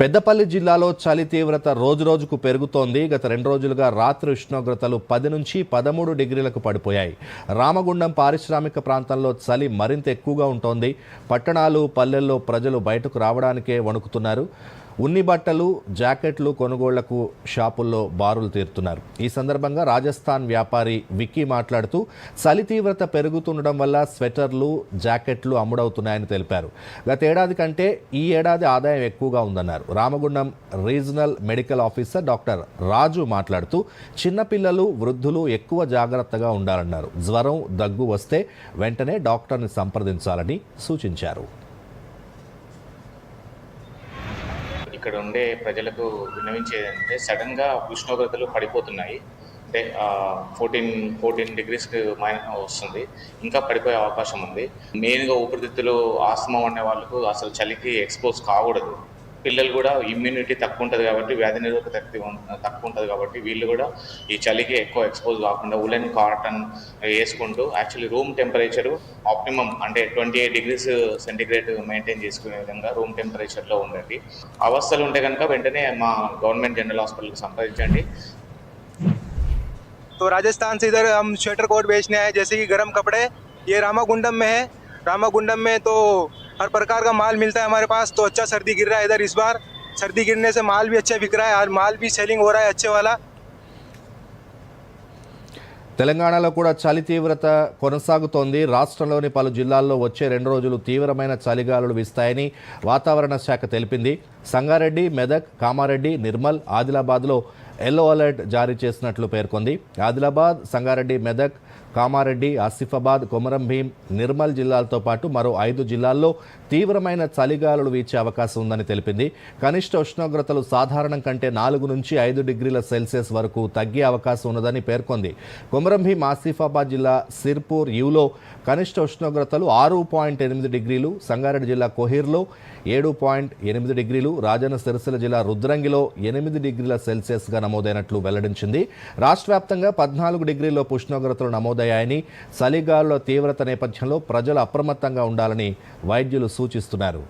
పెద్దపల్లి జిల్లాలో చలి తీవ్రత రోజురోజుకు పెరుగుతోంది. గత రెండు రోజులుగా రాత్రి ఉష్ణోగ్రతలు పది నుంచి పదమూడు డిగ్రీలకు పడిపోయాయి. రామగుండం పారిశ్రామిక ప్రాంతంలో చలి మరింత ఎక్కువగా ఉంటోంది. పట్టణాలు పల్లెల్లో ప్రజలు బయటకు రావడానికే వణుకుతున్నారు. ఉన్ని బట్టలు జాకెట్లు కొనుగోళ్ళకు షాపుల్లో బారులు తీరుతున్నారు. ఈ సందర్భంగా రాజస్థాన్ వ్యాపారి విక్కీ మాట్లాడుతూ చలి తీవ్రత పెరుగుతుండడం వల్ల స్వెటర్లు జాకెట్లు అమ్ముడవుతున్నాయని తెలిపారు. గతేడాది కంటే ఈ ఏడాది ఆదాయం ఎక్కువగా ఉందన్నారు. Ramagundam regional medical officer doctor Raju మాట్లాడుతూ చిన్నపిల్లలు వృద్ధులు ఎక్కువ జాగ్రత్తగా ఉండాలన్నారు. జ్వరం దగ్గు వస్తే వెంటనే డాక్టర్ని సంప్రదించాలని సూచించారు. ఇక్కడ ఉండే ప్రజలకు విన్నవించేది అంటే సడన్గా ఉష్ణోగ్రతలు పడిపోతున్నాయి. అంటే ఫోర్టీన్ ఫోర్టీన్ డిగ్రీస్కి మైన వస్తుంది. ఇంకా పడిపోయే అవకాశం ఉంది. మెయిన్గా ఊపిరితిత్తులు ఆస్తమా ఉండే వాళ్ళకు అసలు చలికి ఎక్స్పోజ్ కాకూడదు. పిల్లలు కూడా ఇమ్యూనిటీ తక్కువ ఉంటుంది కాబట్టి వ్యాధి నిరోధక శక్తి ఉం- తక్కువ ఉంటుంది కాబట్టి వీళ్ళు కూడా ఈ చలికి ఎక్కువ ఎక్స్పోజ్ కాకుండా ఉలెన్ కాటన్ వేసుకుంటూ యాక్చువల్లీ రూమ్ టెంపరేచర్ ఆప్టిమం అంటే twenty eight degrees centigrade maintain చేసుకునే విధంగా రూమ్ టెంపరేచర్లో ఉండండి అవస్థలు ఉంటే కనుక వెంటనే మా గవర్నమెంట్ జనరల్ హాస్పిటల్కి సంప్రదించండి तो राजस्थान से इधर हम स्वेटर कोट बेचने आए जैसे कि गर्म कपड़े ये रामागुंडम में है रामागुंडम में तो हर प्रकार का माल मिलता है हमारे पास तो अच्छा सर्दी गिर रहा है इधर इस बार सर्दी गिरने से माल भी अच्छा बिक रहा है और माल भी सेलिंग हो रहा है अच्छे वाला తెలంగాణలో కూడా చలి తీవ్రత కొనసాగుతోంది రాష్ట్రంలోని పలు జిల్లాల్లో వచ్చే రెండు రోజులు తీవ్రమైన చలిగాలులు వీస్తాయని వాతావరణ శాఖ తెలిపింది సంగారెడ్డి మెదక్ కామారెడ్డి నిర్మల్ ఆదిలాబాద్లో ఎల్లో అలర్ట్ జారీ చేసినట్లు పేర్కొంది ఆదిలాబాద్ సంగారెడ్డి మెదక్ కామారెడ్డి ఆసిఫాబాద్ కొమరం భీం నిర్మల్ జిల్లాలతో పాటు మరో ఐదు జిల్లాల్లో తీవ్రమైన చలిగాలులు వీచే అవకాశం ఉందని తెలిపింది. కనిష్ట ఉష్ణోగ్రతలు సాధారణం కంటే నాలుగు నుంచి ఐదు డిగ్రీల సెల్సియస్ వరకు తగ్గే అవకాశం ఉన్నదని పేర్కొంది. కొమరం భీం ఆసిఫాబాద్ జిల్లా సిర్పూర్ యూలో కనిష్ట ఉష్ణోగ్రతలు ఆరు పాయింట్ ఎనిమిది డిగ్రీలు సంగారెడ్డి జిల్లా కోహీర్లో ఏడు పాయింట్ ఎనిమిది డిగ్రీలు రాజన్న సిరిసిల్ల జిల్లా రుద్రంగిలో ఎనిమిది డిగ్రీల సెల్సియస్గా నమోదైనట్లు వెల్లడించింది. రాష్ట్ర వ్యాప్తంగా పద్నాలుగు డిగ్రీల ఉష్ణోగ్రతలు నమోదు నమోదయ్యాయని చలిగాలుల తీవ్రత నేపథ్యంలో ప్రజలు అప్రమత్తంగా ఉండాలని వైద్యులు సూచిస్తున్నారు.